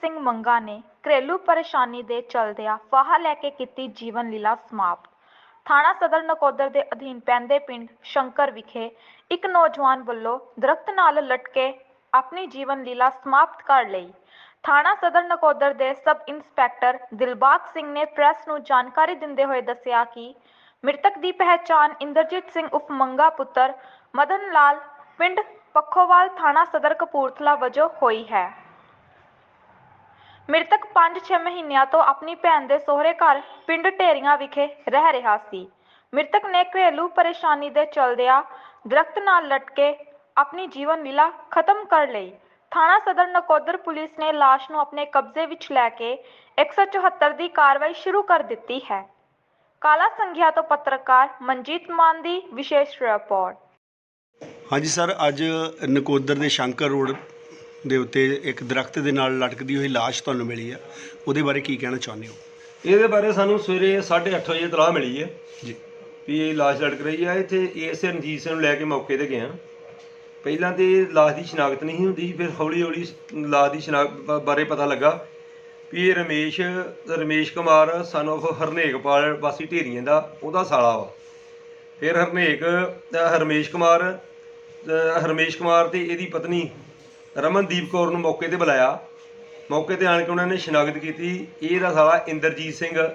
ਸਿੰਘ ਮੰਗਾ ਨੇ ਘਰੇਲੂ ਪਰੇਸ਼ਾਨੀ ਦੇ ਚਲਦਿਆਂ ਫਾਹਾ ਲੈ ਕੇ ਕੀਤੀ ਜੀਵਨ ਲੀਲਾ ਸਮਾਪਤ। ਥਾਣਾ ਸਦਰ ਨਕੋਦਰ ਦੇ ਅਧੀਨ ਪੈਂਦੇ ਪਿੰਡ ਸ਼ੰਕਰ ਵਿਖੇ ਇੱਕ ਨੌਜਵਾਨ ਵੱਲੋਂ ਦਰਖਤ ਨਾਲ ਲਟਕੇ ਆਪਣੀ ਜੀਵਨ ਲੀਲਾ ਸਮਾਪਤ ਕਰ ਲਈ। ਥਾਣਾ ਸਦਰ ਨਕੋਦਰ ਦੇ ਸਬ ਇੰਸਪੈਕਟਰ ਦਿਲਬਾਗ ਸਿੰਘ ਨੇ ਪ੍ਰੈਸ ਨੂੰ ਜਾਣਕਾਰੀ ਦਿੰਦੇ ਹੋਏ ਦੱਸਿਆ ਕਿ ਮ੍ਰਿਤਕ ਦੀ ਪਹਿਚਾਣ ਇੰਦਰਜੀਤ ਸਿੰਘ ਉਫ ਮੰਗਾ ਪੁੱਤਰ ਮਦਨ ਲਾਲ ਪਿੰਡ ਪੱਖੋਵਾਲ ਥਾਣਾ ਸਦਰ ਕਪੂਰਥਲਾ ਵਜੋਂ ਹੋਈ ਹੈ। ਮ੍ਰਿਤਕ 5-6 ਮਹੀਨਿਆਂ ਤੋਂ ਆਪਣੀ ਭੈਣ ਦੇ ਸਹੁਰੇ ਘਰ ਪਿੰਡ ਢੇਰੀਆਂ ਵਿਖੇ ਰਹਿ ਰਿਹਾ ਸੀ। ਮ੍ਰਿਤਕ ਨੇ ਘਰੇਲੂ ਪਰੇਸ਼ਾਨੀ ਦੇ ਚਲਦਿਆਂ ਦਰਖਤ ਨਾਲ ਲਟਕੇ ਆਪਣੀ ਜੀਵਨ ਲੀਲਾ ਖਤਮ ਕਰ ਲਈ। ਥਾਣਾ ਸਦਰ ਨਕੋਦਰ ਪੁਲਿਸ ਨੇ ਲਾਸ਼ ਨੂੰ ਆਪਣੇ ਕਬਜ਼ੇ ਵਿੱਚ ਲੈ ਕੇ 174 ਦੀ ਕਾਰਵਾਈ ਸ਼ੁਰੂ ਕਰ ਦਿੱਤੀ ਹੈ। ਕਾਲਾ ਸੰਘਿਆ ਤੋਂ ਪੱਤਰਕਾਰ ਮਨਜੀਤ ਮਾਨ ਦੀ ਵਿਸ਼ੇਸ਼ ਰਿਪੋਰਟ। ਹਾਂਜੀ ਸਰ, ਅੱਜ ਨਕੋਦਰ ਦੇ ਸ਼ੰਕਰ ਰੋਡ ਦੇ ਉੱਤੇ ਇੱਕ ਦਰਖਤ ਦੇ ਨਾਲ ਲਟਕਦੀ ਹੋਈ ਲਾਸ਼ ਤੁਹਾਨੂੰ ਮਿਲੀ ਆ। ਉਹਦੇ ਬਾਰੇ ਕੀ ਕਹਿਣਾ ਚਾਹੁੰਦੇ ਹੋ? ਇਹਦੇ ਬਾਰੇ ਸਾਨੂੰ ਸਵੇਰੇ 8:30 ਵਜੇ ਇਤਲਾਹ ਮਿਲੀ ਹੈ। ਜੀ। ਵੀ ਇਹ ਲਾਸ਼ ਲਟਕ ਰਹੀ ਹੈ ਇੱਥੇ ਏਐਸ ਰਣਜੀਤ ਸਿੰਘ ਨੂੰ ਲੈ ਕੇ ਮੌਕੇ ਤੇ ਗਏ ਹਾਂ। ਪਹਿਲਾਂ ਤੇ ਲਾਸ਼ ਦੀ ਸ਼ਨਾਖਤ ਨਹੀਂ ਹੁੰਦੀ ਫਿਰ ਹੌਲੀ ਹੌਲੀ ਲਾਸ਼ ਦੀ ਸ਼ਨਾਖਤ ਬਾਰੇ ਪਤਾ ਲੱਗਾ ਵੀ ਇਹ ਰਮੇਸ਼ ਰਮੇਸ਼ ਕੁਮਾਰ ਸਨ of ਹਰਨੇਕਪਾਲ ਵਾਸੀ ਢੇਰੀਆਂ ਦਾ ਉਹਦਾ ਸਾਲਾ ਵਾ। ਫਿਰ ਹਰਨੇਕ ਅ, ਹਰਮੇਸ਼ ਕੁਮਾਰ ਹਰਮੇਸ਼ ਕੁਮਾਰ ਤੇ ਇਹਦੀ ਪਤਨੀ ਰਮਨਦੀਪ ਕੌਰ ਨੂੰ ਮੌਕੇ ਤੇ ਬੁਲਾਇਆ। ਮੌਕੇ ਤੇ ਆਣ ਕੇ ਉਹਨਾਂ ਨੇ ਸ਼ਨਾਖਤ ਕੀਤੀ। ਇਹ ਇਹਦਾ ਸਾਲਾ ਇੰਦਰਜੀਤ ਸਿੰਘ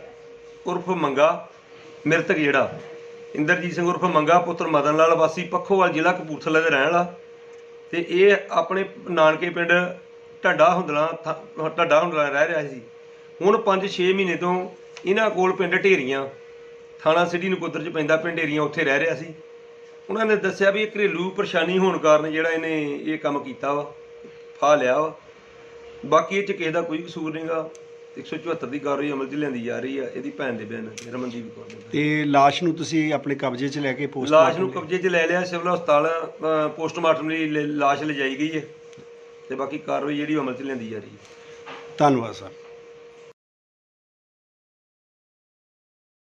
ਉਰਫ ਮੰਗਾ ਮ੍ਰਿਤਕ ਜਿਹੜਾ। ਇੰਦਰਜੀਤ ਸਿੰਘ ਉਰਫ ਮੰਗਾ ਪੁੱਤਰ ਮਦਨ ਲਾਲ ਵਾਸੀ ਪੱਖੋਵਾਲ ਜ਼ਿਲ੍ਹਾ ਕਪੂਰਥਲਾ ਦੇ ਰਹਿਣ ਵਾਲਾ। ਤੇ ਇਹ ਆਪਣੇ ਨਾਨਕੇ ਪਿੰਡ ਢੱਡਾ ਹੁੰਦਲਾ ਥ- ਢੱਡਾ ਹੁੰਦਲਾ ਰਹਿ ਰਿਹਾ ਸੀ। ਹੁਣ 5-6 ਮਹੀਨੇ ਤੋਂ ਇਹਨਾਂ ਕੋਲ ਪਿੰਡ ਢੇਰੀਆਂ, ਥਾਣਾ ਸਿਟੀ ਨਕੋਦਰ ਚ ਪੈਂਦਾ ਪਿੰਡ ਢੇਰੀਆਂ ਉੱਥੇ ਰਹਿ ਰਿਹਾ ਸੀ। ਉਹਨਾਂ ਨੇ ਦੱਸਿਆ ਵੀ ਇਹ ਘਰੇਲੂ ਪਰੇਸ਼ਾਨੀ ਹੋਣ ਕਾਰਨ ਜਿਹੜਾ ਇਹਨੇ ਇਹ ਕੰਮ ਕੀਤਾ ਵਾ। ਫਾ ਲਿਆ ਵਾ। ਬਾਕੀ ਇਹ ਚ ਕਿਸੇ ਦਾ ਕੋਈ ਕਸੂਰ ਨਹੀਂਗਾ 174 ਦੀ ਕਾਰਵਾਈ ਅਮਲ 'ਚ ਲਿਆਂਦੀ ਜਾ ਰਹੀ ਆ ਇਹਦੀ ਭੈਣ ਦੇ ਬਿਆਨ ਰਮਨਦੀਪ ਕੌਰ ਦੇ ਤੇ ਲਾਸ਼ ਨੂੰ ਤੁਸੀਂ ਆਪਣੇ ਕਬਜ਼ੇ 'ਚ ਲੈ ਕੇ ਪੋਸਟ ਲਾਸ਼ ਨੂੰ ਕਬਜ਼ੇ 'ਚ ਲੈ ਲਿਆ ਸਿਵਲ ਹਸਪਤਾਲ ਅ, ਪੋਸਟਮਾਰਟਮ ਲਈ ਲ- ਲਾਸ਼ ਲਿਜਾਈ ਗਈ ਹੈ। ਤੇ ਬਾਕੀ ਕਾਰਵਾਈ ਜਿਹੜੀ ਉਹ ਅਮਲ 'ਚ ਲਿਆਂਦੀ ਜਾ ਰਹੀ ਹੈ। ਧੰਨਵਾਦ ਸਰ।